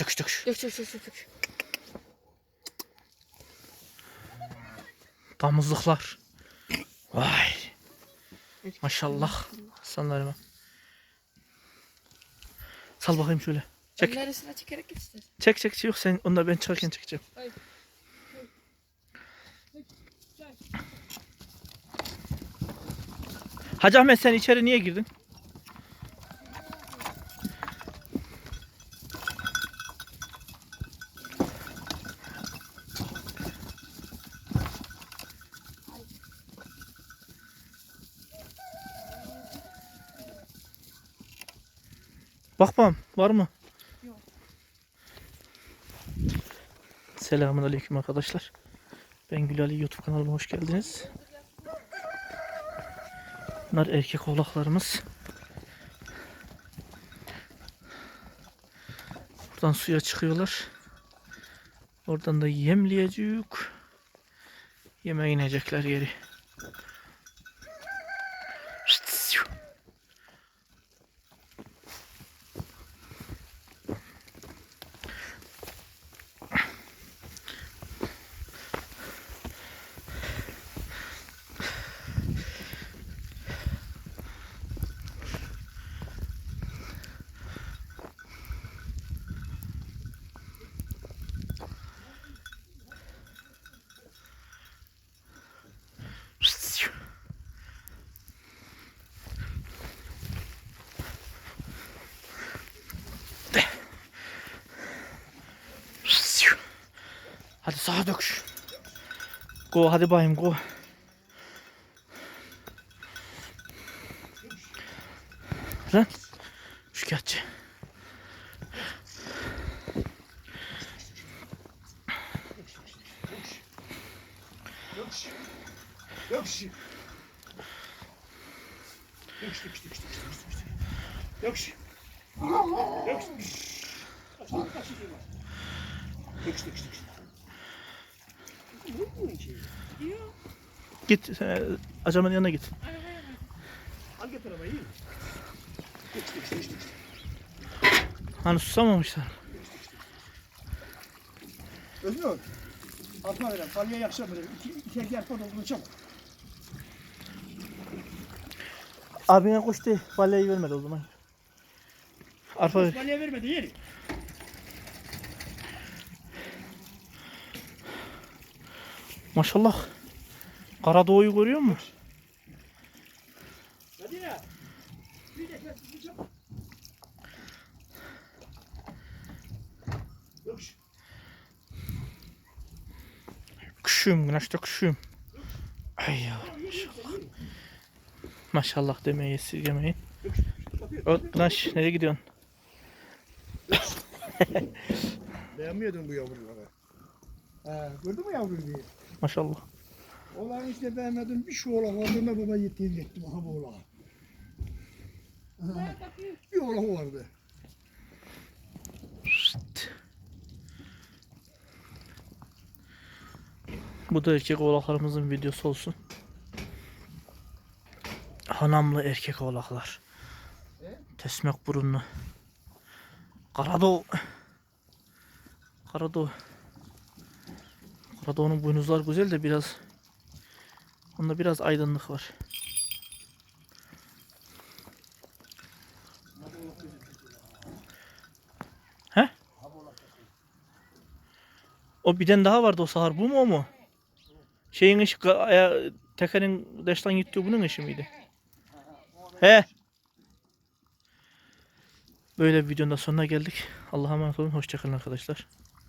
Döküş döküş döküş. Dök dök dök dök. Damızlıklar. Vay. Maşallah. Sanlarıma. Sal bakayım şöyle. Çek. Neresine çekerek git istersen. Çek çek. Yok sen onları ben çıkarken çekeceğim. Hayır. Hacı Ahmet sen içeri niye girdin? Bakmam var mı? Yok. Selamun aleyküm arkadaşlar. Ben Gül Ali YouTube kanalıma hoş geldiniz. Bunlar erkek oğlaklarımız. Buradan suya çıkıyorlar. Oradan da yemleyecek. Yeme inecekler yeri. Hadi sağa dök. Go hadi bayım go. Lan. Şikayetçi. Yokuş. Yokuş. Yokuş, yokuş, yokuş, yokuş, yokuş, yokuş. Yokuş. Yokuş. Git e, Acaman'ın yanına git. Al getir arabayı. yokuş. Hani susamamışlar. Özgür. Atma veren. Palya yakışa böyle. İki, iki erkek olduğunu çabuk. Abine koş de balyayı vermedi o zaman. Arpa ver. Palya vermedi yeri. Maşallah. Karadoğu'yu görüyor musun? Kuşum, güneşte kuşum. Ay ya. Maşallah. Maşallah demeyi esirgemeyin. O, Güneş nereye gidiyorsun? Beğenmiyordun bu yavruları. Ha, gördün mü yavruyu diye? Maşallah. Olan işte beğenmedim. Bir şu oğlan olduğunda baba yettiğini gittim. Aha bu oğlan. Aha, bir oğlan vardı. Bu da erkek oğlaklarımızın videosu olsun. Hanamlı erkek oğlaklar. Tesmek burunlu. Karadoğu. Karadoğu. Karadoğu'nun boynuzlar güzel de biraz onda biraz aydınlık var. He? O birden daha vardı o sahar. Bu mu o mu? Şeyin ışık tekerin deşten gitti bunun ışığı mıydı? He. Böyle videonun da sonuna geldik. Allah'a emanet olun. Hoşçakalın arkadaşlar.